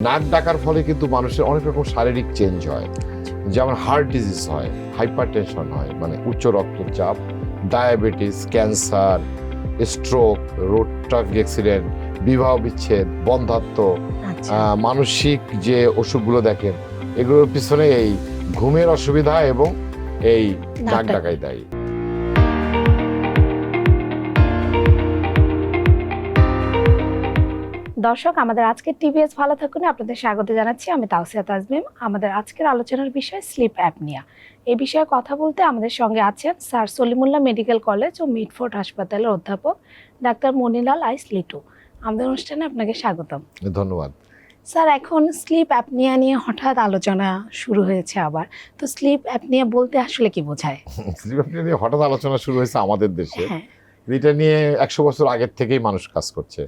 নাক ডাকার ফলে কিন্তু মানুষের অনেক রকম শারীরিক চেঞ্জ হয়। যেমন হার্ট ডিজিজ হয় হাইপার টেনশন হয় মানে উচ্চ রক্তচাপ diabetes cancer stroke road traffic accident বিবাহ বিচ্ছেদ বন্ধাত্ম আচ্ছা। মানসিক যে অসুখগুলো দেখেন এগুলোর পিছনে এই ঘুমের অসুবিধা এবং এই নাক ডাকাই দায়ী। দর্শক আমাদের আজকের টিভিএস ভালো থাকুন। আপনাদের স্বাগত জানাচ্ছি আমি তাওসিয়া তাজমিম। আমাদের আজকের আলোচনার বিষয় স্লিপ অ্যাপনিয়া। এই বিষয়ে কথা বলতে আমাদের সঙ্গে আছেন স্যার সলিমুল্লাহ মেডিকেল কলেজ ও মিডফোর্ড হাসপাতালের অধ্যাপক ডাক্তার মনিলাল আইস লিটু। আমাদের অনুষ্ঠানে আপনাকে স্বাগতম। ধন্যবাদ। স্যার এখন স্লিপ অ্যাপনিয়া নিয়ে হঠাৎ আলোচনা শুরু হয়েছে আবার। তো স্লিপ অ্যাপনিয়া বলতে আসলে কি বোঝায়? স্লিপ apnea নিয়ে হঠাৎ আলোচনা শুরু হয়েছে আমাদের দেশে। হ্যাঁ। এটা নিয়ে একশো বছর আগের থেকেই মানুষ কাজ করছে।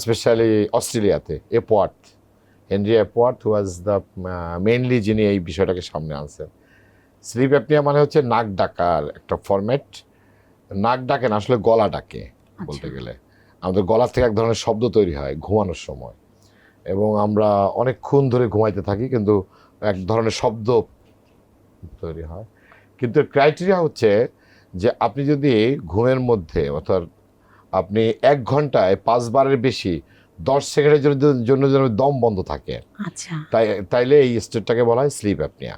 স্পেশালি অস্ট্রেলিয়াতে Epworth Henry Epworth was the mainly যিনি এই বিষয়টাকে সামনে আনছেন। স্লিপ অ্যাপনিয়া মানে হচ্ছে নাক ডাকার একটা ফরম্যাট নাক ডাকে না আসলে গলা ডাকে বলতে আচ্ছা গেলে। আমাদের গলা থেকে এক ধরনের শব্দ তৈরি হয় ঘুমানোর সময়। এবং আমরা অনেকক্ষণ ধরে ঘুমাইতে থাকি কিন্তু এক ধরনের শব্দ তৈরি হয়। কিন্তু ক্রাইটেরিয়া হচ্ছে যে আপনি যদি ঘুমের মধ্যে অর্থাৎ আপনি এক ঘন্টায় পাঁচবারের বেশি দশ সেকেন্ডের জন্য জন্য যেন দম বন্ধ থাকে। আচ্ছা। তাই তাইলে এই স্টেটটাকে বলা হয় স্লিপ অ্যাপনিয়া।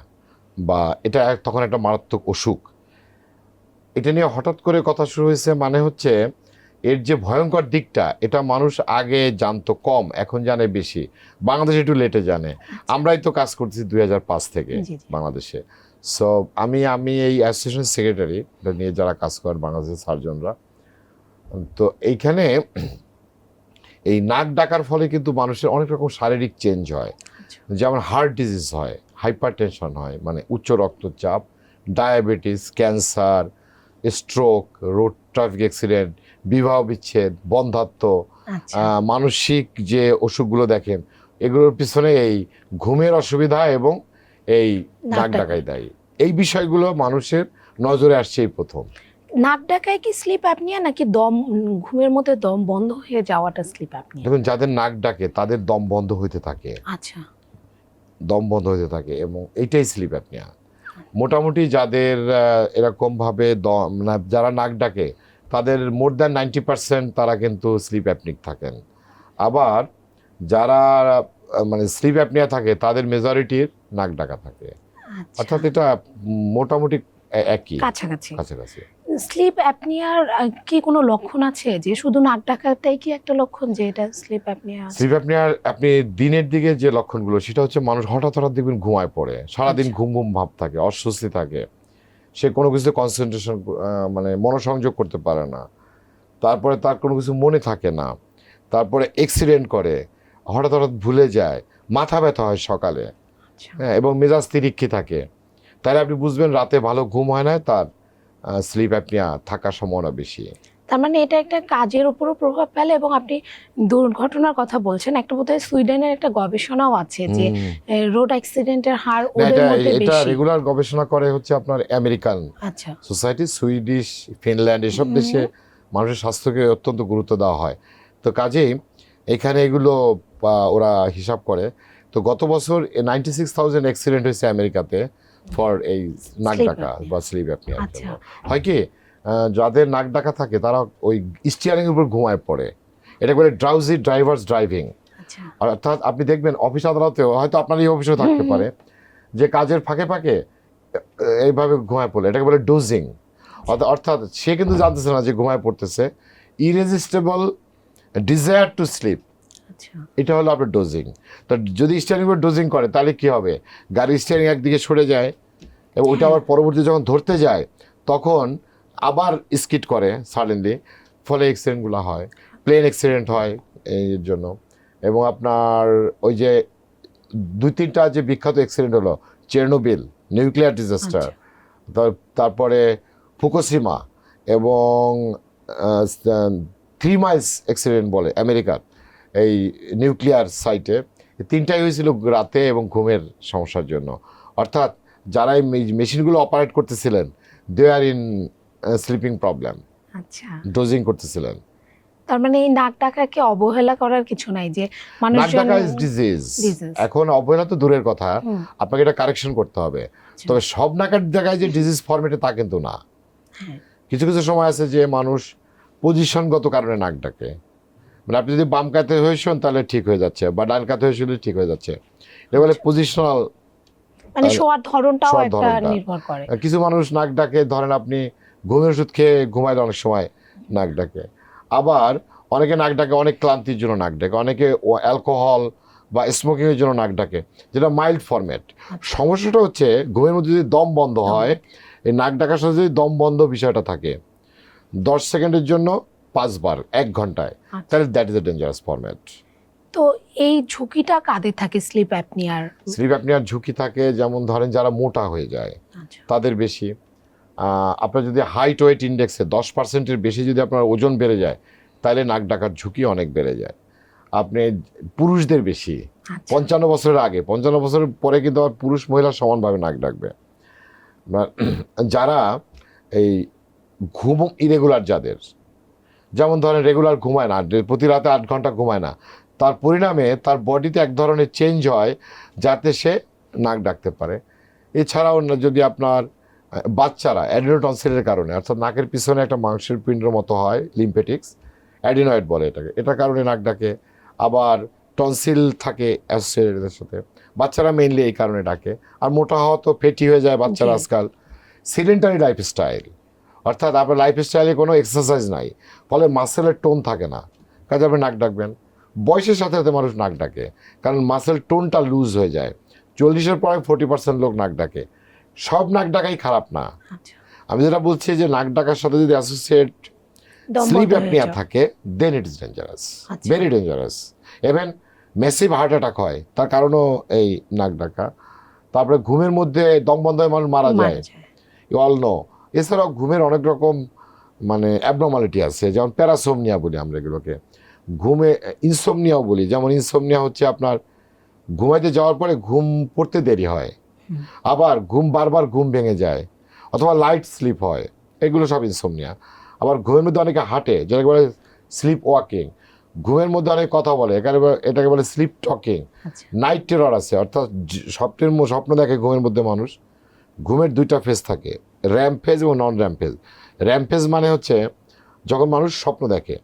বা এটা তখন একটা মারাত্মক অসুখ। এটা নিয়ে হঠাৎ করে কথা শুরু হয়েছে মানে হচ্ছে এর যে ভয়ঙ্কর দিকটা এটা মানুষ আগে জানতো কম এখন জানে বেশি। বাংলাদেশে একটু লেটে জানে। আমরাই তো কাজ করতেছি দুই পাঁচ থেকে। বাংলাদেশে। সো আমি আমি এই অ্যাসোসিয়েশন সেক্রেটারি এটা নিয়ে যারা কাজ করেন বাংলাদেশের সার্জনরা তো এইখানে এই নাক ডাকার ফলে কিন্তু মানুষের অনেক রকম শারীরিক চেঞ্জ হয় আচ্ছা। যেমন হার্ট ডিজিজ হয় হাইপার টেনশন হয় মানে উচ্চ রক্তচাপ diabetes cancer stroke road traffic accident বিবাহ বিচ্ছেদ বন্ধাত্ম আচ্ছা মানসিক যে অসুখগুলো দেখেন এগুলোর পিছনে এই ঘুমের অসুবিধা এবং এই নাক নাক ডাকা। ডাকাই দায়ী এই বিষয়গুলো মানুষের নজরে আসছে এই প্রথম নাক ডাকায় কি স্লিপ অ্যাপনিয়া নাকি দম ঘুমের মধ্যে দম বন্ধ হয়ে যাওয়াটা স্লিপ অ্যাপনিয়া দেখুন যাদের নাক ডাকে তাদের দম বন্ধ হইতে থাকে। আচ্ছা। দম বন্ধ হতে থাকে এবং এইটাই স্লিপ অ্যাপনিয়া মোটামুটি যাদের এরকমভাবে দম যারা নাক ডাকে তাদের মোর দ্যান নাইনটি পার্সেন্ট তারা কিন্তু স্লিপ অ্যাপনিক থাকেন। আবার যারা মানে স্লিপ অ্যাপনিয়া থাকে তাদের মেজরিটির নাক ডাকা থাকে। আচ্ছা। অর্থাৎ এটা মোটামুটি একই? কাছাকাছি। কাছাকাছি। স্লিপ অ্যাপনিয়ার কি কোনো লক্ষণ আছে? যে শুধু নাক ডাকাটাই কি একটা লক্ষণ যে এটা স্লিপ অ্যাপনিয়া স্লিপ অ্যাপনিয়ার আপনি দিনের দিকে যে লক্ষণগুলো সেটা হচ্ছে মানুষ হঠাৎ হঠাৎ দেখবেন ঘুমায় পড়ে। সারাদিন আচ্ছা। ঘুম ঘুম ভাব থাকে অস্বস্তি থাকে। সে কোনো কিছুতে কনসেন্ট্রেশন মানে মনোসংযোগ করতে পারে না। তারপরে তার কোনো কিছু মনে থাকে না। তারপরে অ্যাক্সিডেন্ট করে হঠাৎ হঠাৎ ভুলে যায় মাথা ব্যথা হয় সকালে। আচ্ছা। হ্যাঁ এবং মেজাজ তিরিক্ষি থাকে। তাহলে আপনি বুঝবেন রাতে ভালো ঘুম হয় না তার স্লিপ অ্যাপনিয়া থাকার সম্ভাবনা বেশি। তার মানে এটা একটা কাজের উপরও প্রভাব ফেলে এবং আপনি দুর্ঘটনার কথা বলছেন একটা বোধহয় সুইডেনের একটা গবেষণাও আছে যে রোড অ্যাক্সিডেন্টের হার ওদের মধ্যে এটা রেগুলার গবেষণা করে হচ্ছে আপনার আমেরিকান আচ্ছা। সোসাইটি সুইডিশ ফিনল্যান্ড এসব দেশে মানুষের স্বাস্থ্যকে অত্যন্ত গুরুত্ব দেওয়া হয়। তো কাজেই এখানে এগুলো ওরা হিসাব করে। তো গত বছর নাইনটি সিক্স থাউজেন্ড অ্যাক্সিডেন্ট হয়েছে আমেরিকাতে ফর এই নাক ডাকা বা স্লিপ অ্যাপনিয়ার আচ্ছা। জন্য। হয় কি যাদের নাক ডাকা থাকে তারা ওই স্টিয়ারিং উপর ঘুমায় পড়ে। এটা বলে ড্রাউজি ড্রাইভার্স ড্রাইভিং অর্থাৎ আপনি দেখবেন অফিস আদালতেও হয়তো আপনার এই অফিসেও থাকতে পারে যে কাজের ফাঁকে ফাঁকে এইভাবে ঘুমায় পড়লে এটাকে বলে ডোজিং অর্থাৎ সে কিন্তু জানতেছে না যে ঘুমায় পড়তেছে। ইরেজিস্টেবল ডিজায়ার টু স্লিপ এটা হলো আপনার ডোজিং তো যদি স্টিয়ারিং উপর ডোজিং করে তাহলে কি হবে? গাড়ির স্টিয়ারিং একদিকে সরে যায় এবং ওইটা আবার পরবর্তী যখন ধরতে যায় তখন আবার স্কিট করে সাডেনলি ফলে অ্যাক্সিডেন্টগুলো হয় প্লেন অ্যাক্সিডেন্ট হয় এর জন্য। এবং আপনার ওই যে দুই তিনটা যে বিখ্যাত অ্যাক্সিডেন্ট হলো চেরনোবিল নিউক্লিয়ার ডিজাস্টার তারপরে ফুকুশিমা এবং থ্রি মাইলস অ্যাক্সিডেন্ট বলে আমেরিকার এই নিউক্লিয়ার সাইটে তিনটাই হয়েছিল রাতে এবং ঘুমের সমস্যার জন্য। অর্থাৎ যারা এই মেশিনগুলো অপারেট করতেছিলেন they are in sleeping problem আচ্ছা। ডোজিং করতেছিলেন। তার মানে এই নাক ডাকাকে অবহেলা করার কিছু নাই যে নাক ডাকা ইজ ডিজিজ এখন অবহেলা তো দূরের কথা। আপনাকে এটা কারেকশন করতে হবে। তবে সব নাকের জায়গায় যে ডিজিজ ফর্মেটে তা কিন্তু না। হ্যাঁ। কিছু কিছু সময় আছে যে মানুষ পজিশনগত কারণে নাক ডাকে। মানে আপনি যদি বাম কাতে হয়েছেন তাহলে ঠিক হয়ে যাচ্ছে বা ডান কাতে হয়েছিল ঠিক হয়ে যাচ্ছে। এটা বলে পজিশনাল মানে শোয়ার ধরনটাও একটা নির্ভর করে। কিছু মানুষ নাক ডাকে ধরেন আপনি ঘুমের ওষুধ খেয়ে ঘুমাইলে অনেক সময় নাক ডাকে। আবার অনেকে নাক ডাকে অনেক ক্লান্তির জন্য নাক ডাকে অনেকে অ্যালকোহল বা স্মোকিংয়ের জন্য নাক ডাকে যেটা মাইল্ড ফরম্যাট সমস্যাটা হচ্ছে ঘুমের মধ্যে যদি দম বন্ধ হয় এই নাক ডাকার সাথে যদি দম বন্ধ বিষয়টা থাকে দশ সেকেন্ডের জন্য পাঁচবার এক ঘন্টায়। আচ্ছা। তাহলে that is a dangerous format তো এই ঝুঁকিটা কাদের থাকে স্লিপ অ্যাপনিয়ার স্লিপ অ্যাপনিয়ার ঝুঁকি থাকে যেমন ধরেন যারা মোটা হয়ে যায় আচ্ছা। তাদের বেশি। আপনার যদি হাইট ওয়েট ইন্ডেক্সে দশ পার্সেন্টের বেশি যদি আপনার ওজন বেড়ে যায় তাহলে নাক ডাকার ঝুঁকি অনেক বেড়ে যায়। আপনি পুরুষদের বেশি। আচ্ছা। পঞ্চান্ন বছরের আগে পঞ্চান্ন বছরের পরে কিন্তু আবার পুরুষ মহিলা সমানভাবে নাক ডাকবে। যারা এই ঘুম ইরেগুলার যাদের যেমন ধরেন রেগুলার ঘুমায় না প্রতি রাতে আট ঘণ্টা ঘুমায় না। তার পরিণামে তার বডিতে এক ধরনের চেঞ্জ হয় যাতে সে নাক ডাকতে পারে। এছাড়াও যদি আপনার বাচ্চারা অ্যাডিনোটনসিলের কারণে অর্থাৎ নাকের পিছনে একটা মাংসের পিণ্ডের মতো হয় লিম্পেটিক্স অ্যাডিনয়েড বলে এটাকে। এটার কারণে নাক ডাকে আবার টনসিল থাকে অ্যাসোসিয়েটেডের সাথে। বাচ্চারা মেইনলি এই কারণে ডাকে। আর মোটা হওয়া তো ফেটি হয়ে যায় বাচ্চারা আজকাল। সিডেন্টারি লাইফস্টাইল অর্থাৎ আপনার লাইফস্টাইলে কোনো এক্সারসাইজ নাই। ফলে মাসেলের টোন থাকে না। কাজে আপনি নাক ডাকবেন। বয়সের সাথে সাথে মানুষ নাক ডাকে। কারণ মাসেল টোনটা লুজ হয়ে যায়। চল্লিশের পরে ফোর্টি পার্সেন্ট লোক নাক ডাকে। সব নাক ডাকাই খারাপ না। আচ্ছা। আমি যেটা বলছি যে নাক ডাকার সাথে যদি অ্যাসোসিয়েট স্লিপ অ্যাপনিয়া থাকে then it is dangerous. Very dangerous even massive heart attack হয় তার কারণও এই নাক ডাকা। তারপরে ঘুমের মধ্যে দম বন্ধ হয়ে মানুষ মারা যায় মারা যায়। ইউ অল নো এছাড়াও ঘুমের অনেক রকম মানে অ্যাবনর্মালিটি আছে যেমন প্যারাসোমনিয়া বলি আমরা এগুলোকে। ঘুমে ইনসোমনিয়াও বলি যেমন ইনসোমনিয়া হচ্ছে আপনার ঘুমাইতে যাওয়ার পরে ঘুম পড়তে দেরি হয়। আবার ঘুম বারবার ঘুম ভেঙে যায় অথবা লাইট স্লিপ হয় এগুলো সব ইনসোমনিয়া আবার ঘুমের মধ্যে অনেকে হাঁটে যেটাকে বলে স্লিপ ওয়াকিং ঘুমের মধ্যে অনেক কথা বলে এখানে এটাকে বলে স্লিপ টকিং নাইট টেরর আছে অর্থাৎ স্বপ্নের স্বপ্ন দেখে ঘুমের মধ্যে মানুষ ঘুমের দুইটা ফেস থাকে। র্যাম ফেজ এবং non REM phase REM phase মানে হচ্ছে যখন মানুষ স্বপ্ন দেখে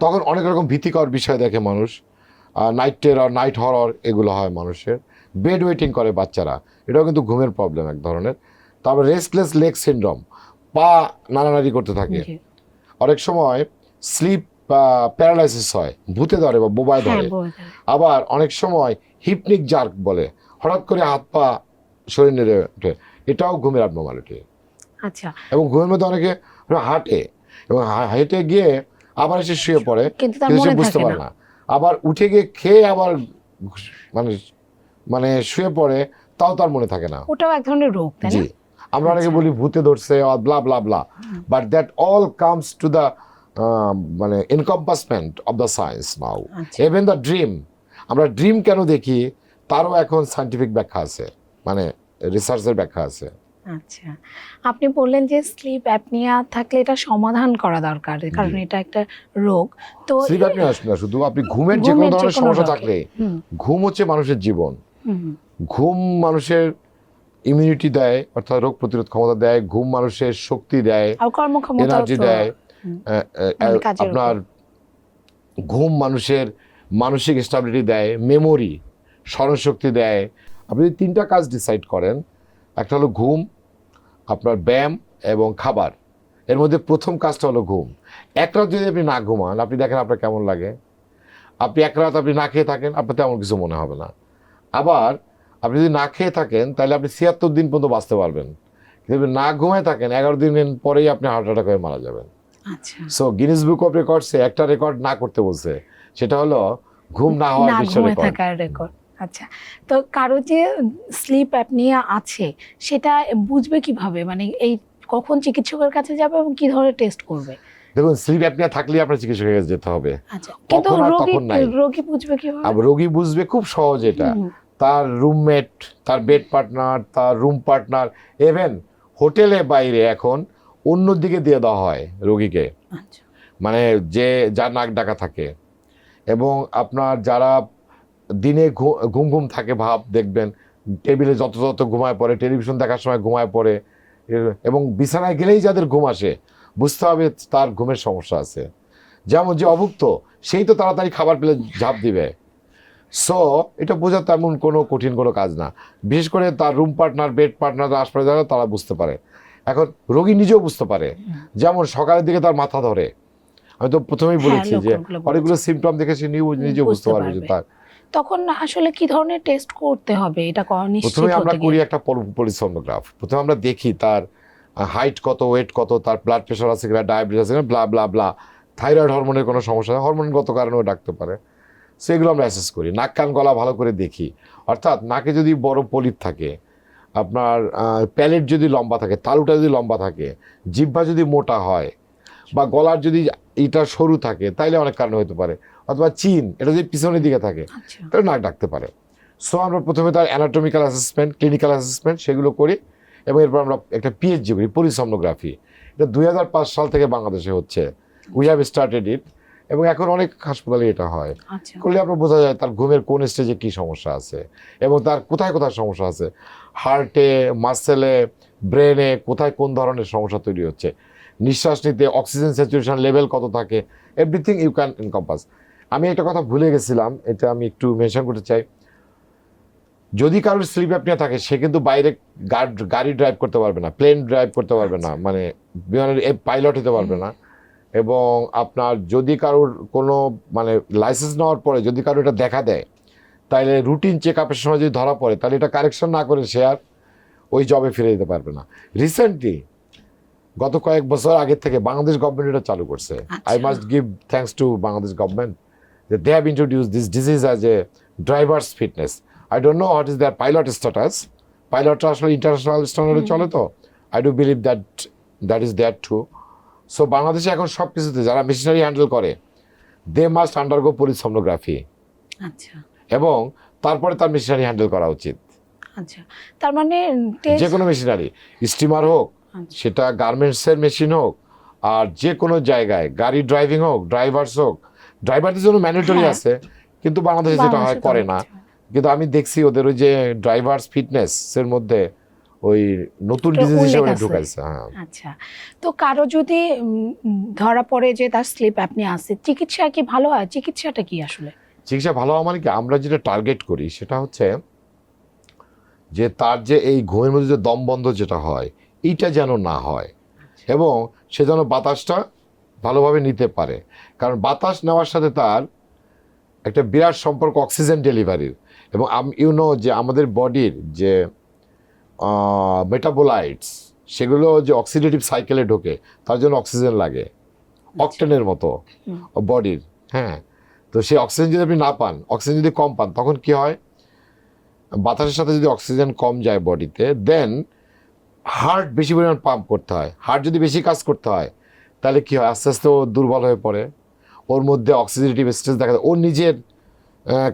তখন অনেক রকম ভীতিকর বিষয় দেখে মানুষ। নাইট টেরর নাইট হরর এগুলো হয় মানুষের। বেড ওয়েটিং করে বাচ্চারা। এটাও কিন্তু ঘুমের প্রবলেম এক ধরনের। তারপর রেস্টলেস লেগ সিনড্রোম পা নাড়ানাড়ি করতে থাকে। অনেক সময় স্লিপ প্যারালাইসিস হয় ভূতে ধরে বা বোবায় হ্যাঁ ধরে। আবার অনেক সময় হিপনিক জার্ক বলে হঠাৎ করে হাত পা শরীর এটাও ঘুমের অ্যাবনর্মালিটি আচ্ছা। এবং ঘুমের মধ্যে অনেকে হাঁটে এবং হেঁটে গিয়ে আবার এসে শুয়ে পড়ে কিন্তু সে বুঝতে পারে না। আবার উঠে গিয়ে খেয়ে আবার মানে মানে শুয়ে পড়ে তাও তার মনে থাকে না। ওটাও এক ধরনের রোগ তাই না? আমরা অনেকে আচ্ছা। বলি ভূতে ধরছে blah blah blah but that all comes to the মানে encompassment of the science now. Even the dream আমরা ড্রিম কেন দেখি? তারও এখন সাইন্টিফিক ব্যাখ্যা আছে। মানে রিসার্চের ব্যাখ্যা আছে। আচ্ছা। আপনি বললেন যে স্লিপ অ্যাপনিয়া থাকলে এটা সমাধান করা দরকার কারণ এটা একটা রোগ। তো স্লিপ আসেন না শুধু আপনি ঘুমের যে কোনো ধরনের সমস্যা থাকলে। ঘুম হচ্ছে মানুষের জীবন। ঘুম মানুষের ইমিউনিটি দেয় অর্থাৎ রোগ প্রতিরোধ ক্ষমতা দেয় ঘুম মানুষের শক্তি দেয় এনার্জি দেয় আপনার ঘুম মানুষের মানসিক স্টাবিলিটি দেয় মেমোরি স্মরণশক্তি দেয় আপনি যদি তিনটা কাজ ডিসাইড করেন একটা হলো ঘুম আপনার ব্যায়াম এবং খাবার। এর মধ্যে প্রথম কাজটা হলো ঘুম। এক রাত যদি আপনি না ঘুমান আপনি দেখেন আপনার কেমন লাগে। আপনি এক রাত আপনি না খেয়ে থাকেন আপনার তেমন কিছু মনে হবে না। আবার আপনি যদি না খেয়ে থাকেন তাহলে আপনি ছিয়াত্তর দিন পর্যন্ত বাঁচতে পারবেন। কিন্তু না ঘুমায় থাকেন এগারো দিন পরেই আপনি হার্ট অ্যাটাক হয়ে মারা যাবেন। সো গিনিস বুক অফ রেকর্ডসে একটা রেকর্ড না করতে বলছে। সেটা হলো ঘুম না হওয়ার বিশ্ব রেকর্ড আচ্ছা তো কারও যে স্লিপ অ্যাপনিয়া আছে সেটা বুঝবে কীভাবে? মানে এই কখন চিকিৎসকের কাছে যাবে এবং কি ধরনের টেস্ট করবে? দেখুন স্লিপ অ্যাপনিয়া থাকলে আপনার চিকিৎসকের কাছে যেতে হবে। আচ্ছা কিন্তু রোগী রোগী বুঝবে কীভাবে? রোগী বুঝবে খুব সহজ এটা। তার রুমমেট তার বেড পার্টনার তার রুম পার্টনার ইভেন হোটেলে বাইরে এখন অন্য দিকে দিয়ে দেওয়া হয় রোগীকে। আচ্ছা। মানে যে যার নাক ডাকা থাকে। এবং আপনার যারা দিনে ঘুম ঘুম থাকে ভাব দেখবেন। টেবিলে যত যত ঘুমায় পড়ে টেলিভিশন দেখার সময় ঘুমায় পড়ে এবং বিছানায় গেলেই যাদের ঘুম আসে বুঝতে হবে তার ঘুমের সমস্যা আছে। যেমন যে অভুক্ত সেই তো তাড়াতাড়ি খাবার পেলে ঝাঁপ দিবে। সো এটা বোঝা তেমন কোনো কঠিন কোনো কাজ না। বিশেষ করে তার রুম পার্টনার বেড পার্টনার আশপাশে যারা তারা বুঝতে পারে। এখন রোগী নিজেও বুঝতে পারে। যেমন সকালের দিকে তার মাথা ধরে। আমি তো প্রথমেই হ্যাঁ, বলেছি যে অনেকগুলো সিমটম দেখে সে নিউ- নিজেও বুঝতে পারবে যে পারবে। তার তখন আসলে কি ধরনের টেস্ট করতে হবে? এটা নিশ্চিত প্রথমে আমরা করি? একটা পলিসোনোগ্রাফ প্রথমে আমরা দেখি তার হাইট কত ওয়েট কত তার ব্লাড প্রেশার আছে কিনা ডায়াবেটিস আছে কিনা ব্লা ব্লা ব্লা থাইরয়েড হরমোনের কোনো সমস্যা হরমোনগত কারণেও ডাকতে পারে। সেগুলো আমরা অ্যাসেস করি। নাক কান গলা ভালো করে দেখি। অর্থাৎ নাকে যদি বড় পলিপ থাকে আপনার প্যালেট যদি লম্বা থাকে তালুটা যদি লম্বা থাকে জিহ্বা যদি মোটা হয় বা গলার যদি এটা সরু থাকে তাইলে অনেক কারণে হতে পারে। অথবা চিন এটা যদি পিছনের দিকে থাকে আচ্ছা। তাহলে নাক ডাকতে পারে। সো আমরা প্রথমে তার অ্যানাটমিক্যাল অ্যাসেসমেন্ট ক্লিনিক্যাল অ্যাসেসমেন্ট সেগুলো করি এবং এরপর আমরা একটা পিএইচজি করি পরিসমনোগ্রাফি এটা দুই হাজার পাঁচ সাল থেকে বাংলাদেশে হচ্ছে। উই হ্যাভ স্টার্টেড ইট এবং এখন অনেক হাসপাতালে এটা হয়। আচ্ছা। করলে আপনার বোঝা যায় তার ঘুমের কোন স্টেজে কী সমস্যা আছে এবং তার কোথায় কোথায় সমস্যা আছে। হার্টে মাসেলে ব্রেনে কোথায় কোন ধরনের সমস্যা তৈরি হচ্ছে? নিঃশ্বাস নিতে অক্সিজেন স্যাচুরেশন লেভেল কত থাকে? এভরিথিং ইউ ক্যান এনকম্পাস আমি একটা কথা ভুলে গেছিলাম এটা আমি একটু মেনশন করতে চাই। যদি কারোর স্লিপ অ্যাপনিয়া থাকে সে কিন্তু বাইরে গাড়- ড্রাইভ করতে পারবে না প্লেন ড্রাইভ করতে পারবে না মানে বিমানের পাইলট হতে পারবে না। এবং আপনার যদি কারোর কোনো মানে লাইসেন্স নেওয়ার পরে যদি কারোর এটা দেখা দেয় তাহলে রুটিন চেক আপের সময় যদি ধরা পড়ে তাহলে এটা কারেকশন না করে সে আর ওই জবে ফিরে যেতে পারবে না। রিসেন্টলি গত কয়েক বছর আগের থেকে বাংলাদেশ গভর্নমেন্ট এটা চালু করছে। আই আচ্ছা। Must give thanks to Bangladesh government যে they have introduce this disease as a drivers fitness I don't know what is their pilot status পাইলটটা আসলে ইন্টারন্যাশনাল স্ট্যান্ডার্ডে চলে তো? I do believe that that is there too so বাংলাদেশে এখন সব কিছুতে যারা মেশিনারি হ্যান্ডেল করে দে মাস্ট আন্ডারগো পরিসমনোগ্রাফি আচ্ছা। এবং তারপরে তার মেশিনারি হ্যান্ডেল করা উচিত। আচ্ছা। তার মানে যে কোনো মেশিনারি স্টিমার হোক আচ্ছা। সেটা গার্মেন্টসের মেশিন হোক আর যে কোনো জায়গায় গাড়ি ড্রাইভিং হোক ড্রাইভার্স হোক ড্রাইভারদের জন্য ম্যান্ডেটরি। আছে কিন্তু বাংলাদেশে যেটা হয় করে না। কিন্তু আমি দেখছি ওদের ওই যে ড্রাইভার্স ফিটনেস এর মধ্যে ওই নতুন ডিজিজ হিসেবে ঢুকাইছে হ্যাঁ। আচ্ছা। তো কারও যদি ধরা পড়ে যে তার স্লিপ আপনি আছে চিকিৎসা কি ভালো হয়? চিকিৎসাটা কি আসলে? চিকিৎসা ভালো হওয়া মানে কি? আমরা যেটা টার্গেট করি সেটা হচ্ছে যে তার যে এই ঘুমের মধ্যে যে দম বন্ধ যেটা হয় এইটা যেন না হয়। এবং সে যেন বাতাসটা ভালোভাবে নিতে পারে। কারণ বাতাস নেওয়ার সাথে তার একটা বিরাট সম্পর্ক অক্সিজেন ডেলিভারির। এবং ইউনো যে আমাদের বডির যে মেটাবোলাইটস সেগুলো যে অক্সিডেটিভ সাইকেলে ঢোকে তার জন্য অক্সিজেন লাগে। অক্টেনের মতো বডির হ্যাঁ। তো সেই অক্সিজেন যদি আপনি না পান অক্সিজেন যদি কম পান তখন কি হয়? বাতাসের সাথে যদি অক্সিজেন কম যায় বডিতে দেন হার্ট বেশি পরিমাণ পাম্প করতে হয়। হার্ট যদি বেশি কাজ করতে হয় তাহলে কি হয়? আস্তে আস্তে ও দুর্বল হয়ে পড়ে। ওর মধ্যে অক্সিজেটিভ স্ট্রেস দেখা যায়। ওর নিজের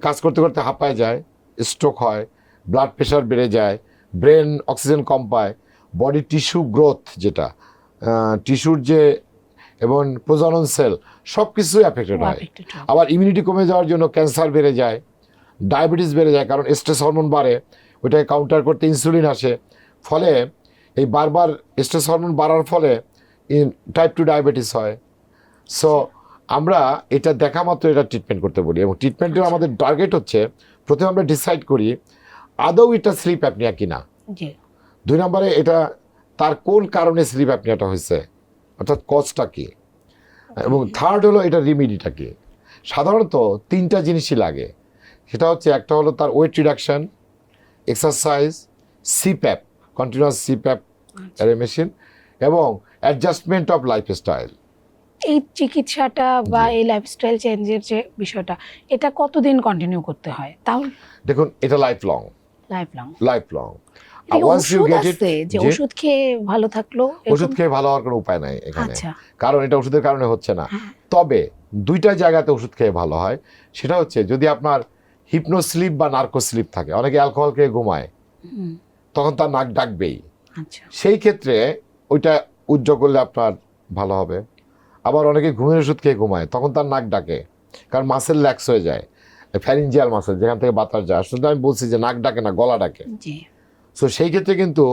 কাজ করতে করতে হাঁপায় যায় স্ট্রোক হয় ব্লাড প্রেশার বেড়ে যায় ব্রেন অক্সিজেন কম পায় বডি টিস্যু গ্রোথ যেটা টিস্যুর যে এবং প্রজনন সেল সব কিছুই অ্যাফেক্টেড হয় হয়। আবার ইমিউনিটি কমে যাওয়ার জন্য ক্যান্সার বেড়ে যায় ডায়াবেটিস বেড়ে যায় কারণ স্ট্রেস হরমোন বাড়ে ওইটাকে কাউন্টার করতে ইনসুলিন আসে। ফলে এই বারবার স্ট্রেস হরমোন বাড়ার ফলে টাইপ টু ডায়াবেটিস হয়। সো আমরা এটা দেখা মাত্র এটা ট্রিটমেন্ট করতে বলি এবং ট্রিটমেন্টের আমাদের টার্গেট হচ্ছে প্রথমে আমরা ডিসাইড করি আদৌ এটা স্লিপ অ্যাপনিয়া কিনা? দুই নম্বরে এটা তার কোন কারণে স্লিপ অ্যাপনিয়াটা হয়েছে? অর্থাৎ কজটা কি? এবং থার্ড হলো এটা রিমিডিটা কি? সাধারণত তিনটা জিনিসই লাগে। সেটা হচ্ছে একটা হলো তার weight reduction exercise CPAP continuous CPAP machine এবং অ্যাডজাস্টমেন্ট অফ লাইফস্টাইল এই চিকিৎসাটা বা এই লাইফস্টাইল চেঞ্জের যে বিষয়টা এটা কতদিন কন্টিনিউ করতে হয়? তাও দেখুন এটা life long life long life long যে ওষুধ খেয়ে ভালো থাকল ওষুধ খেয়ে ভালো হওয়ার কোনো উপায় নাই এখানে। আচ্ছা। কারণ এটা ওষুধের কারণে হচ্ছে না। হ্যাঁ। তবে দুইটা জায়গাতে ওষুধ খেয়ে ভালো হয়। সেটা হচ্ছে যদি আপনার হিপনো স্লিপ বা নার্কো স্লিপ থাকে অনেকে অ্যালকোহল খেয়ে ঘুমায় তখন তার নাক ডাকবেই। আচ্ছা। সেই ক্ষেত্রে ওইটা উজ্জ্ব করলে আপনার ভালো হবে। আবার অনেকে ঘুমের ওষুধ খেয়ে ঘুমায় তখন তার নাক ডাকে কারণ মাসেল ল্যাক্স হয়ে যায় ফ্যারিঞ্জিয়াল মাসেল যেখান থেকে বাতাস যায়। শুধু আমি বলছি যে নাক ডাকে না গলা ডাকে। সো সেই ক্ষেত্রে কিন্তু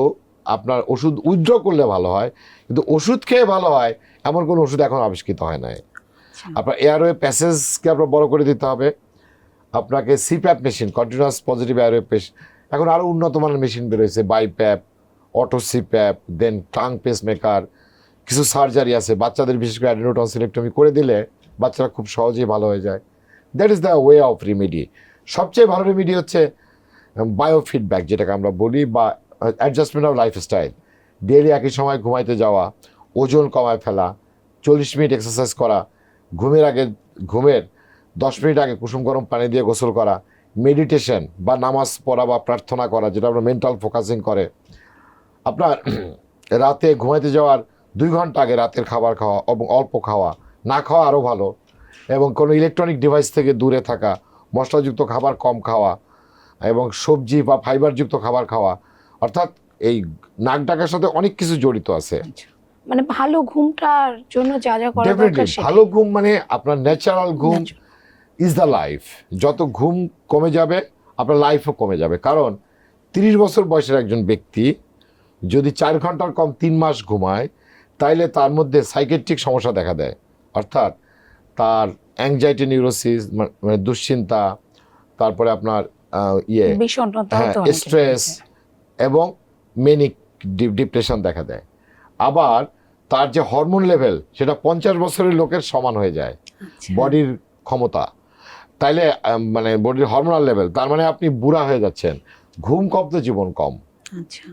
আপনার ওষুধ উইথড্র করলে ভালো হয় কিন্তু ওষুধ খেয়ে ভালো হয় এমন কোনো ওষুধ এখন আবিষ্কৃত হয় নাই। আচ্ছা। আপনার এয়ারওয়ে প্যাসেজকে আপনার বড় করে দিতে হবে। আপনাকে CPAP machine continuous positive airway পেশ এখন আরও উন্নত মানের machine বেরোয়েছে BiPAP auto CPAP then tongue pacemaker কিছু সার্জারি আছে, বাচ্চাদের বিশেষ করে অ্যাডিনোটনসিলেক্টমি করে দিলে বাচ্চারা খুব সহজেই ভালো হয়ে যায়। That is the way of remedy সবচেয়ে ভালো রেমিডি হচ্ছে বায়োফিডব্যাক যেটাকে আমরা বলি বা অ্যাডজাস্টমেন্ট অফ লাইফস্টাইল ডেলি একই সময় ঘুমাইতে যাওয়া, ওজন কমায় ফেলা, চল্লিশ মিনিট এক্সারসাইজ করা, ঘুমের আগে, ঘুমের দশ মিনিট আগে কুসুম গরম পানি দিয়ে গোসল করা মেডিটেশন বা নামাজ পড়া বা প্রার্থনা করা, যেটা আমরা মেন্টাল ফোকাসিং করে। আপনার রাতে ঘুমাইতে যাওয়ার দুই ঘণ্টা আগে রাতের খাবার খাওয়া এবং অল্প খাওয়া না খাওয়া আরও ভালো এবং কোনো ইলেকট্রনিক ডিভাইস থেকে দূরে থাকা মশলাযুক্ত খাবার কম খাওয়া এবং সবজি বা ফাইবারযুক্ত খাবার খাওয়া। অর্থাৎ এই নাক ডাকার সাথে অনেক কিছু জড়িত আছে। আচ্ছা। মানে ভালো ঘুমটার জন্য যা যা করা দরকার। ভালো ঘুম মানে আপনার ন্যাচারাল ঘুম ইজ দ্য লাইফ যত ঘুম কমে যাবে আপনার লাইফও কমে যাবে। কারণ তিরিশ বছর বয়সের একজন ব্যক্তি যদি চার ঘণ্টার কম তিন মাস ঘুমায় তাইলে তার মধ্যে সাইকেট্রিক সমস্যা দেখা দেয়। অর্থাৎ তার অ্যাংজাইটি নিউরোসিস মানে দুশ্চিন্তা তারপরে আপনার ইয়ে বিষণ্ণতাও হ্যাঁ স্ট্রেস এবং মেনিক ডিপ্রেশন দেখা দেয়। আবার তার যে হরমোন লেভেল সেটা পঞ্চাশ বছরের লোকের সমান হয়ে যায় আচ্ছা। বডির ক্ষমতা। তাইলে মানে বডির হরমোনাল লেভেল তার মানে আপনি বুড়া হয়ে যাচ্ছেন ঘুম কম তো জীবন কম। আচ্ছা।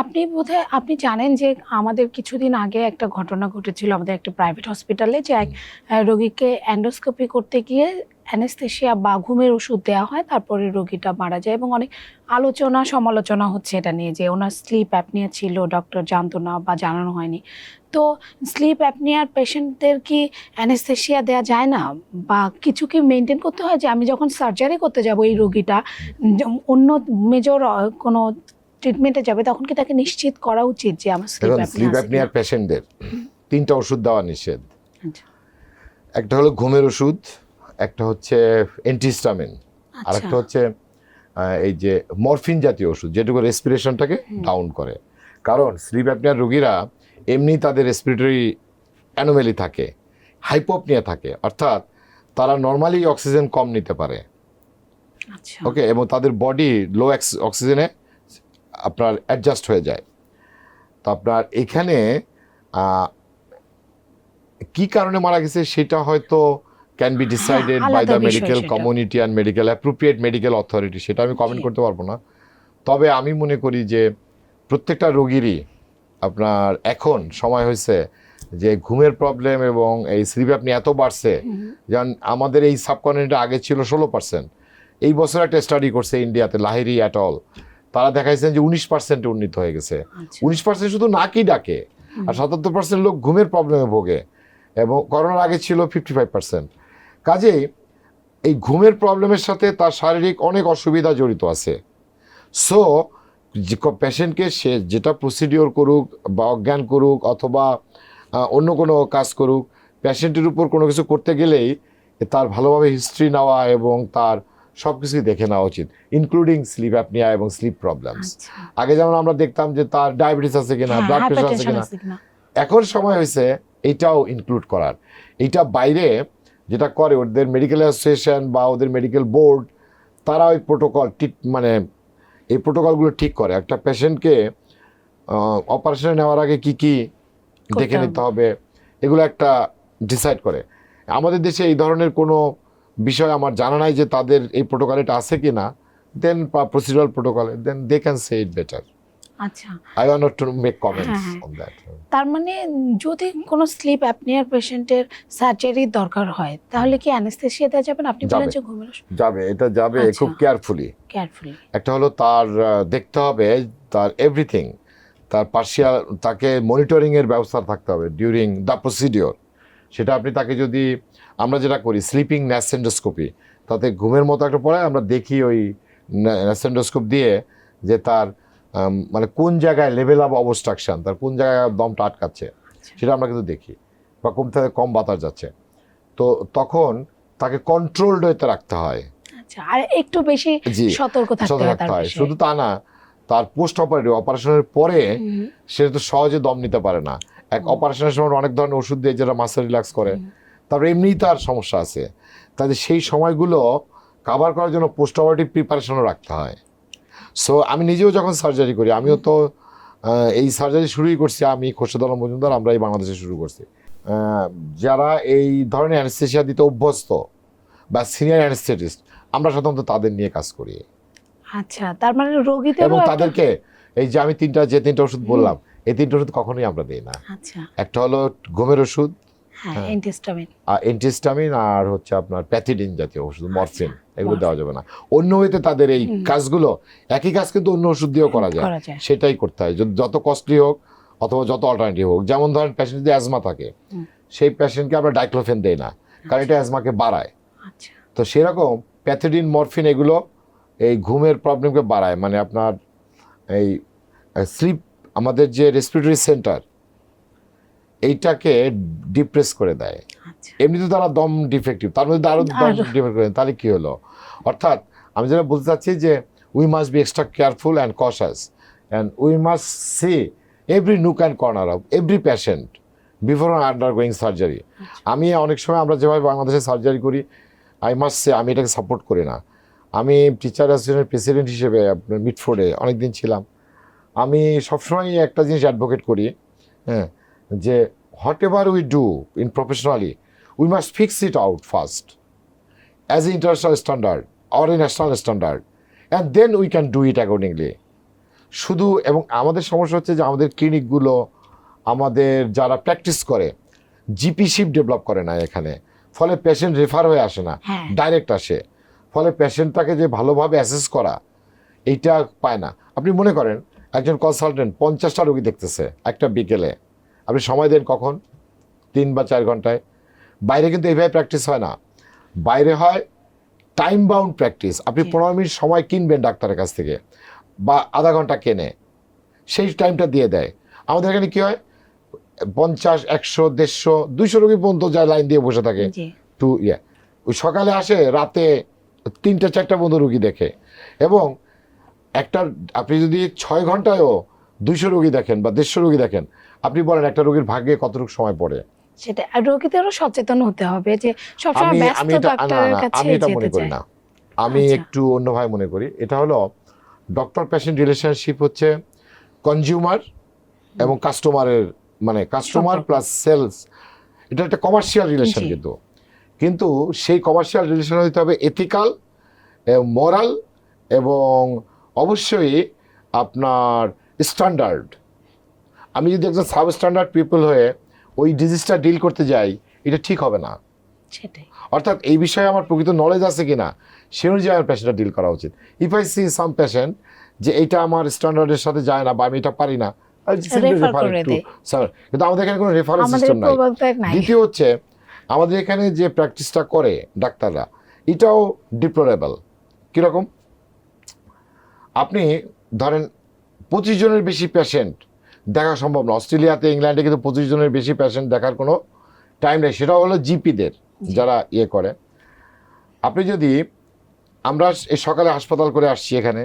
আপনি বোধহয়, আপনি জানেন যে আমাদের কিছুদিন আগে একটা ঘটনা ঘটেছিল আমাদের একটা প্রাইভেট হসপিটালে যে এক রোগীকে অ্যান্ডোস্কোপি করতে গিয়ে অ্যানেস্থেশিয়া বা ঘুমের ওষুধ দেওয়া হয়, তারপরে রোগীটা মারা যায় এবং অনেক আলোচনা, সমালোচনা হচ্ছে এটা নিয়ে যে ওনার স্লিপ অ্যাপনিয়া ছিল ডক্টর জানতো না বা জানানো হয়নি। তো স্লিপ অ্যাপনিয়ার পেশেন্টদের কি অ্যানেস্থেশিয়া দেওয়া যায় না? বা কিছু কি মেনটেন করতে হয়? যে আমি যখন সার্জারি করতে যাব এই রোগীটা অন্য মেজর কোনো ট্রিটমেন্টে যাবে তখন কি তাকে নিশ্চিত করা উচিত যে আমার স্লিপ স্লিপ অ্যাপনিয়ার পেশেন্টদের তিনটা ওষুধ দেওয়া নিষেধ। আচ্ছা। একটা হলো ঘুমের ওষুধ একটা হচ্ছে অ্যান্টিস্টামিন আর একটা হচ্ছে এই যে মরফিন জাতীয় ওষুধ যেটুকু রেসপিরেশনটাকে ডাউন করে। কারণ স্লিপ অ্যাপনিয়ার রোগীরা এমনি তাদের রেসপিরেটরি অ্যানোমেলি থাকে হাইপোপনিয়া থাকে অর্থাৎ তারা নর্মালি অক্সিজেন কম নিতে পারে। আচ্ছা। ওকে এবং তাদের বডি লো অক্সিজেনে আপনার অ্যাডজাস্ট হয়ে যায়। তো আপনার এখানে কি কারণে মারা গেছে সেটা হয়তো can be decided by the medical community and medical appropriate medical authority সেটা আমি কমেন্ট করতে পারব না। তবে আমি মনে করি যে প্রত্যেকটা রোগীরই আপনার এখন সময় হয়েছে যে ঘুমের প্রবলেম এবং এই স্লিপ আপনি এত বাড়ছে। যেমন আমাদের এই সাবকন্টিনেন্টে আগে ছিল ষোলো পার্সেন্ট এই বছর একটা স্টাডি করছে ইন্ডিয়াতে লাহিরি অ্যাটল তারা দেখাইছেন যে উনিশ পার্সেন্টে উন্নীত হয়ে গেছে। আচ্ছা। উনিশ পার্সেন্ট শুধু নাকই ডাকে আর সাতাত্তর পার্সেন্ট লোক ঘুমের প্রবলেমে ভোগে এবং করোনার আগে ছিল ফিফটি ফাইভ পার্সেন্ট কাজেই এই ঘুমের প্রবলেমের সাথে তার শারীরিক অনেক অসুবিধা জড়িত আছে। সো পেশেন্টকে সে যেটা প্রসিডিওর করুক বা অজ্ঞান করুক অথবা অন্য কোনো কাজ করুক পেশেন্টের উপর কোনো কিছু করতে গেলেই তার ভালোভাবে হিস্ট্রি নেওয়া এবং তার সব কিছুই দেখে নেওয়া উচিত ইনক্লুডিং স্লিপ অ্যাপনিয়া এবং স্লিপ প্রবলেমস আচ্ছা। আগে যেমন আমরা দেখতাম যে তার ডায়াবেটিস আছে কিনা হ্যাঁ, ব্লাড প্রেশার আছে কিনা এখন সময় হয়েছে এইটাও ইনক্লুড করার। এইটা বাইরে যেটা করে ওদের মেডিকেল অ্যাসোসিয়েশন বা ওদের মেডিকেল বোর্ড তারা ওই প্রোটোকল ঠিক মানে এই প্রোটোকলগুলো ঠিক করে। একটা পেশেন্টকে অপারেশনে নেওয়ার আগে কি কি দেখে নিতে হবে এগুলো একটা ডিসাইড করে। আমাদের দেশে এই ধরনের কোনো বিষয় আমার জানা নাই যে তাদের এই প্রোটোকল এটা আছে কি না then procedural প্রোটোকলে then they can say it better আচ্ছা। I want to make comments. On that তার মানে যদি কোনো স্লিপ অ্যাপনিয়ার পেশেন্টের সার্জারির দরকার হয় তাহলে কি অ্যানেস্থেশিয়া দেওয়া যাবে আপনি বলেন। যে ঘুমের যাবে এটা যাবে আচ্ছা। খুব কেয়ারফুলি কেয়ারফুলি একটা হলো তার দেখতে হবে তার এভরিথিং তার পার্শিয়াল তাকে মনিটরিং এর ব্যবস্থা থাকতে হবে ডিউরিং দ্য প্রসিডিওর সেটা আপনি তাকে যদি আমরা যেটা করি স্লিপিং ন্যাসেন্ডোস্কোপি তাতে ঘুমের মতো একটা পড়ে আমরা দেখি ওই ন্যাসেন্ডোস্কোপ দিয়ে যে তার মানে কোন জায়গায় লেভেল অফ অবস্ট্রাকশন তার কোন জায়গায় দমটা আটকাচ্ছে সেটা আমরা কিন্তু দেখি বা কম থেকে কম বাতাস যাচ্ছে। তো তখন তাকে কন্ট্রোলড হইতে রাখতে হয়। আচ্ছা আর একটু বেশি সতর্ক থাকতে রাখতে হয় শুধু তা না তার পোস্ট অপারেটিভ অপারেশনের পরে সে তো সহজে দম নিতে পারে না। এক। অপারেশনের সময় অনেক ধরনের ওষুধ দিয়ে যারা মাসেল রিল্যাক্স করে। তারপরে এমনিই তার সমস্যা আছে। তাদের সেই সময়গুলো কাভার করার জন্য পোস্ট অপারেটিভ প্রিপারেশনও রাখতে হয়। সো আমি নিজেও যখন সার্জারি করি আমিও তো এই সার্জারি শুরুই করছি আমি খোরশেদ আলম মজুমদার আমরা এই বাংলাদেশে শুরু করছি। যারা এই ধরনের অ্যানেস্থেশিয়া দিতে অভ্যস্ত বা সিনিয়র অ্যানেস্থেটিস্ট আমরা সাধারণত তাদের নিয়ে কাজ করি। আচ্ছা তার মানে রোগীদেরও এবং তাদেরকে এই যে আমি তিনটা যে তিনটা ওষুধ বললাম এই তিনটা ওষুধ কখনোই আমরা দিই না। আচ্ছা। একটা হলো ঘুমের ওষুধ হ্যাঁ হ্যাঁ। আর এন্টিস্টামিন আর হচ্ছে আপনার প্যাথিডিন জাতীয় ওষুধ মরফিন এগুলো দেওয়া যাবে না। অন্য হইতে তাদের এই কাজগুলো একই কাজ কিন্তু অন্য ওষুধ দিয়েও করা যায়। সেটাই করতে হয়। যদি যত কস্টলি হোক অথবা যত অল্টারনেটিভ হোক যেমন ধরেন পেশেন্ট যদি অ্যাজমা থাকে সেই পেশেন্টকে আমরা ডাইক্লোফেন দেই না কারণ এটা অ্যাজমাকে বাড়ায়। আচ্ছা। তো সেরকম প্যাথিডিন মরফিন এগুলো এই ঘুমের প্রবলেমকে বাড়ায়। মানে আপনার এই স্লিপ আমাদের যে রেসপিরেটরি সেন্টার এইটাকে ডিপ্রেস করে দেয়। আচ্ছা। এমনিতে তারা দম ডিফেক্টিভ তার মধ্যে আরও দম ডিফেক্ট করে তাহলে কি হলো? অর্থাৎ আমি যেটা বলতে চাচ্ছি যে we must be extra careful and cautious and we must see every nook and corner of every patient before undergoing surgery আমি অনেক সময় আমরা যেভাবে বাংলাদেশে সার্জারি করি আই মাস্ট সে আমি এটাকে সাপোর্ট করি না। আমি টিচার অ্যাসোসিয়েশনের প্রেসিডেন্ট হিসেবে আপনার মিটফোর্ডে অনেক দিন ছিলাম। আমি সবসময় একটা জিনিস অ্যাডভোকেট করি হ্যাঁ যে whatever we do in professionally we must fix it out first as a international standard or a national standard and then we can do it accordingly শুধু এবং আমাদের সমস্যা হচ্ছে যে আমাদের ক্লিনিকগুলো আমাদের যারা প্র্যাকটিস করে জিপি শিপ ডেভেলপ করে না এখানে ফলে পেশেন্ট রেফার হয়ে আসে না হ্যাঁ। ডাইরেক্ট আসে ফলে পেশেন্টটাকে যে ভালোভাবে অ্যাসেস করা এইটা পায় না। আপনি মনে করেন একজন কনসালটেন্ট পঞ্চাশটা রোগী দেখতেছে একটা বিকেলে। আপনি সময় দেন কখন? তিন বা চার ঘন্টায়। বাইরে কিন্তু এইভাবে প্র্যাকটিস হয় না। বাইরে হয় টাইম বাউন্ড প্র্যাকটিস আপনি পনেরো মিনিট সময় কিনবেন ডাক্তারের কাছ থেকে বা আধা ঘণ্টা কেনে। সেই টাইমটা দিয়ে দেয়। আমাদের এখানে কি হয়? পঞ্চাশ একশো দেড়শো দুইশো রোগী পর্যন্ত যায় লাইন দিয়ে বসে থাকে। টু ইয়ে ওই সকালে আসে রাতে তিনটা চারটা বন্ধু রুগী দেখে। এবং একটা আপনি যদি ছয় ঘন্টায়ও দুইশো রোগী দেখেন বা দেড়শো রোগী দেখেন আপনি বলেন একটা রোগীর ভাগ্যে কতটুকু সময় পড়ে? সেটা আর রোগীদেরও সচেতন হতে হবে যে সবসময় আমি ব্যস্ত আমি এটা ডাক্তারের কাছে আমি এটা মনে করি না। আমি আচ্ছা। একটু অন্যভাবে মনে করি। এটা হলো ডক্টর পেশেন্ট রিলেশনশিপ হচ্ছে কনজিউমার এবং কাস্টমারের মানে কাস্টমার প্লাস সেলস এটা একটা কমার্শিয়াল রিলেশন কিন্তু। কিন্তু সেই কমার্শিয়াল রিলেশন হতে হবে এথিক্যাল মরাল এবং অবশ্যই আপনার স্ট্যান্ডার্ড আমি যদি একজন সাব স্ট্যান্ডার্ড পিপল হয়ে ওই ডিজিজটা ডিল করতে যাই এটা ঠিক হবে না। সেটাই। অর্থাৎ এই বিষয়ে আমার প্রকৃত নলেজ আছে কিনা সে অনুযায়ী আমার পেশেন্টটা ডিল করা উচিত। If I see some patient যে এটা আমার স্ট্যান্ডার্ডের সাথে যায় না বা আমি এটা পারি না কিন্তু আমাদের এখানে কোনো রেফারেন্স সিস্টেম নাই। নাই। দ্বিতীয় হচ্ছে আমাদের এখানে যে প্র্যাকটিসটা করে ডাক্তাররা এটাও ডিপ্লোরেবল কীরকম? আপনি ধরেন পঁচিশ জনের বেশি পেশেন্ট দেখা সম্ভব না অস্ট্রেলিয়াতে ইংল্যান্ডে কিন্তু পঁচিশ জনের বেশি পেশেন্ট দেখার কোনো টাইম নেই সেটাও হলো জিপিদের। যারা ইয়ে করে আপনি যদি আমরা এই সকালে হাসপাতাল করে আসছি এখানে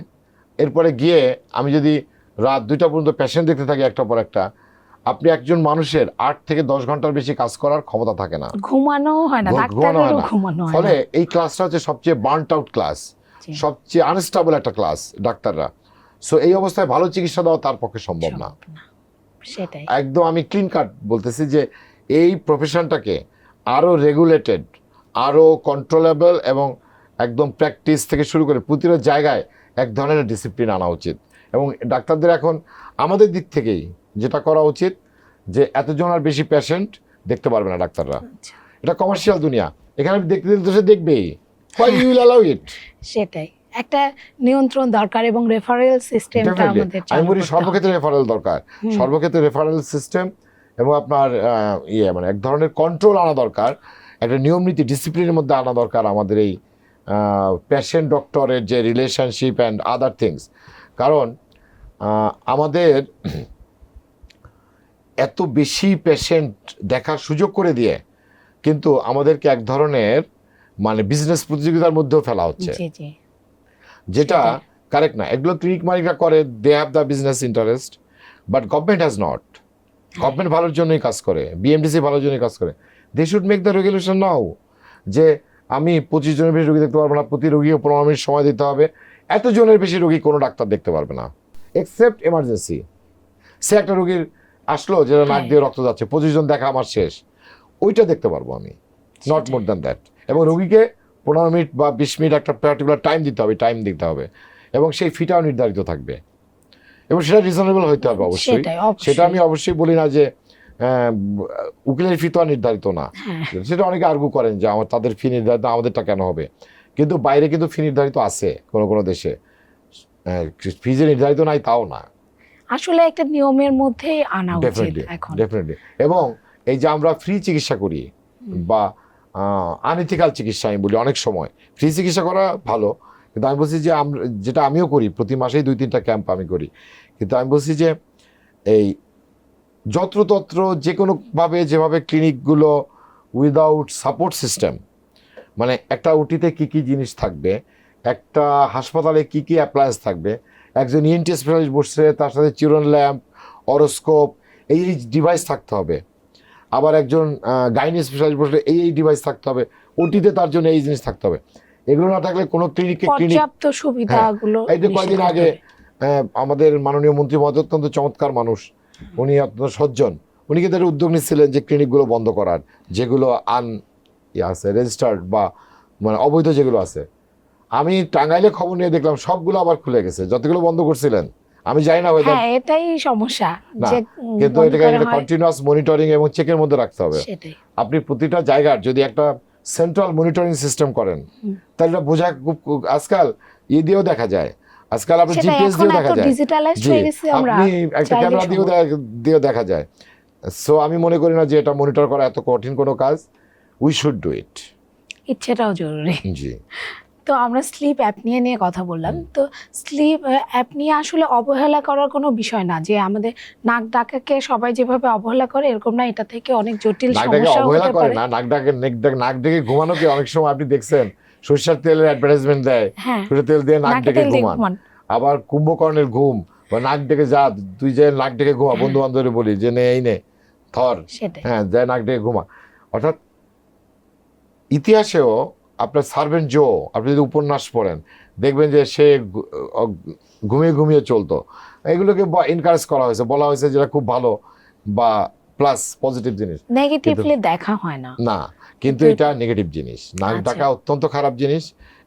এরপরে গিয়ে আমি যদি রাত দুইটা পর্যন্ত পেশেন্ট দেখতে থাকি একটা পর একটা আপনি একজন মানুষের আট থেকে দশ ঘণ্টার বেশি কাজ করার ক্ষমতা থাকে না ঘুমানো হয় না ঘুমানো হয় না। ফলে এই ক্লাসটা হচ্ছে সবচেয়ে বার্নড আউট ক্লাস। সবচেয়ে আনস্টেবল একটা ক্লাস ডাক্তাররা। সো এই অবস্থায় ভালো চিকিৎসা দেওয়া তার পক্ষে সম্ভব না। সেটাই। একদম আমি ক্লিন কাট বলতেছি যে এই প্রফেশনটাকে আরও রেগুলেটেড আরও কন্ট্রোলেবল এবং একদম প্র্যাকটিস থেকে শুরু করে প্রতিটা জায়গায় এক ধরনের ডিসিপ্লিন আনা উচিত। এবং ডাক্তারদের এখন আমাদের দিক থেকেই যেটা করা উচিত যে এতজন আর বেশি পেশেন্ট দেখতে পারবে না ডাক্তাররা। আচ্ছা, এটা কমার্শিয়াল দুনিয়া। এখানে দেখতে দিলে তো সে দেখবেই। Why you will allow it সেটাই। একটা নিয়ন্ত্রণ দরকার এবং রেফারেল সিস্টেমটা আমাদের আমি বলি সর্বক্ষেত্রে রেফারেল দরকার। সর্বক্ষেত্রে রেফারেল সিস্টেম এবং আপনার ইয়ে মানে এক ধরনের কন্ট্রোল আনা দরকার। একটা নিয়ম নীতি ডিসিপ্লিনের মধ্যে আনা দরকার আমাদের এই পেশেন্ট ডক্টরের যে রিলেশনশিপ অ্যান্ড আদার থিংস কারণ আমাদের এত বেশি পেশেন্ট দেখার সুযোগ করে দিয়ে কিন্তু আমাদেরকে এক ধরনের মানে বিজনেস প্রতিযোগিতার মধ্যেও ফেলা হচ্ছে। যেটা কারেক্ট না। এগুলো ক্লিনিক মালিকরা করে they have the business interest but government has not government ভালোর জন্যই কাজ করে বিএমডিসি ভালোর জন্যই কাজ করে। They should make the regulation now যে আমি পঁচিশ জনের বেশি রোগী দেখতে পারব না প্রতি রোগীকে পনেরো মিনিট সময় দিতে হবে। এত জনের বেশি রোগী কোনো ডাক্তার দেখতে পারবে না। এক্সেপ্ট এমার্জেন্সি সে একটা রোগীর আসলো যেটা নাক হ্যাঁ। দিয়ে রক্ত যাচ্ছে পঁচিশ জন দেখা আমার শেষ। ওইটা দেখতে পারব আমি। নট মোর দ্যান দ্যাট রোগীকে পনেরো মিনিট বা বিশ মিনিট একটা পার্টিকুলার টাইম দিতে হবে টাইম দিতে হবে। এবং সেই ফিটাও নির্ধারিত থাকবে। এবং সেটা রিজনেবল হইতে হবে অবশ্যই। সেটা আমি অবশ্যই বলি না যে উকিলের ফি তো নির্ধারিত না। হ্যাঁ। সেটা অনেকে আর্গু করেন যে আমার তাদের ফি নির্ধারিত আমাদেরটা কেন হবে? কিন্তু বাইরে কিন্তু ফি নির্ধারিত আছে কোনো কোনো দেশে। ফি যে নির্ধারিত নাই তাও না। আসলে একটা নিয়মের মধ্যে আনা উচিত এখন। ডেফিনেটলি এবং এই যে আমরা ফ্রি চিকিৎসা করি বা আনইথিক্যাল চিকিৎসা আমি বলি অনেক সময়। ফ্রি চিকিৎসা করা ভালো, কিন্তু আমি বলছি যে যেটা আমিও করি, প্রতি মাসেই দুই, তিনটা ক্যাম্প আমি করি। কিন্তু আমি বলছি যে এই যত্রতত্র যে কোনোভাবে যেভাবে ক্লিনিকগুলো উইদাউট সাপোর্ট সিস্টেম মানে একটা উটিতে কি কি জিনিস থাকবে, একটা হাসপাতালে কি কি অ্যাপ্লায়েন্স থাকবে, একজন E ইএনটি স্পেশালিস্ট বসছে, তার সাথে চিরন ল্যাম্প, অরোস্কোপ, এই ডিভাইস থাকতে হবে। আবার একজন গাইনি স্পেশালিস্ট বসলে এই এই ডিভাইস থাকতে হবে। ওটিতে তার জন্য এই জিনিস থাকতে হবে। এগুলো না থাকলে কোনো ক্লিনিকে ক্লিনিক পর্যাপ্ত সুবিধাগুলো এই যে কয়েকদিন আগে আমাদের মাননীয় মন্ত্রী মহোদয় অত্যন্ত চমৎকার মানুষ। উনি অত্যন্ত সজ্জন। উনি কিন্তু একটা উদ্যোগ নিচ্ছিলেন যে ক্লিনিকগুলো বন্ধ করার যেগুলো আন ইয়ে আছে রেজিস্টার্ড বা মানে অবৈধ যেগুলো আছে। আমি টাঙ্গাইলে খবর নিয়ে দেখলাম সবগুলো আবার খুলে গেছে। যতগুলো বন্ধ করছিলেন আমি জানি না হ্যাঁ এটাই সমস্যা যে কিন্তু এটাকে হয়, কন্টিনিউয়াস মনিটরিং এবং চেকের মধ্যে রাখতে হবে। সেটাই। আপনি প্রতিটা জায়গার যদি একটা সেন্ট্রাল মনিটরিং সিস্টেম করেন তাহলে বোঝা খুব- আজকাল ইয়ে দিয়েও দেখা যায়। আজকাল আপনি জিপিএস দিয়েও দেখা যায়। ডিজিটালাইজড হয়ে গেছে আমরা আপনি একটা ক্যামেরা দিয়েও দিয়েও দেখা যায়। সো আমি মনে করি না যে এটা মনিটর করা এত কঠিন কোনো কাজ। উই শুড ডু ইট ইচ্ছেটাও জরুরি। জি। তো আমরা স্লিপ অ্যাপনিয়া নিয়ে কথা বললাম। তো স্লিপ অ্যাপনিয়া আসলে অবহেলা করার কোনো বিষয় না। যে আমাদের নাক ডাকাকে সবাই যেভাবে অবহেলা করে এরকম না এটা থেকে অনেক জটিল সমস্যা অবহেলা করে না নাক ডাকে নেক ডাক নাক ডেকে ঘুমানো কি? অনেক সময় আপনি দেখছেন সরিষার তেলের অ্যাডভার্টাইজমেন্ট দেয়। হ্যাঁ। সরিষার তেল দিয়ে নাক ডেকে ঘুমান। আবার কুম্ভকর্ণের ঘুম বা নাক ডেকে যা তুই যে নাক ডেকে ঘুমা হ্যাঁ। বন্ধু বান্ধবরে বলি যে নে এই নে থর হ্যাঁ যায় নাক ডেকে ঘুমা। অর্থাৎ ইতিহাসেও আপনার সার্ভেন্ট জো আপনি যদি উপন্যাস পড়েন দেখবেন যে সে ঘুমিয়ে ঘুমিয়ে চলতো। এগুলোকে এনকারেজ করা হয়েছে। বলা হয়েছে যেটা খুব ভালো বা প্লাস পজিটিভ জিনিস। নেগেটিভলি দেখা হয় না। না কিন্তু এটা নেগেটিভ জিনিস। নাক আচ্ছা। ডাকা অত্যন্ত খারাপ জিনিস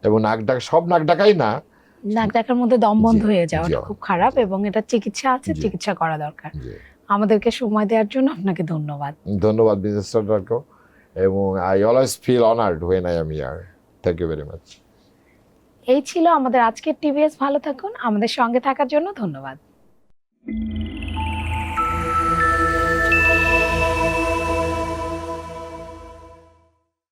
এবং নাক ডাকা সব নাক ডাকাই না। নাক ডাকার মধ্যে দম বন্ধ হয়ে যাওয়াটা। খুব খারাপ এবং এটা চিকিৎসা আছে চিকিৎসা করা দরকার। আমাদেরকে সময় দেওয়ার জন্য আপনাকে ধন্যবাদ। ধন্যবাদ বিজনেস স্টার্টারকেও এবং I always feel honoured when I am here thank you very much এই ছিল আমাদের আজকের টিভিএস ভালো থাকুন। আমাদের সঙ্গে থাকার জন্য ধন্যবাদ।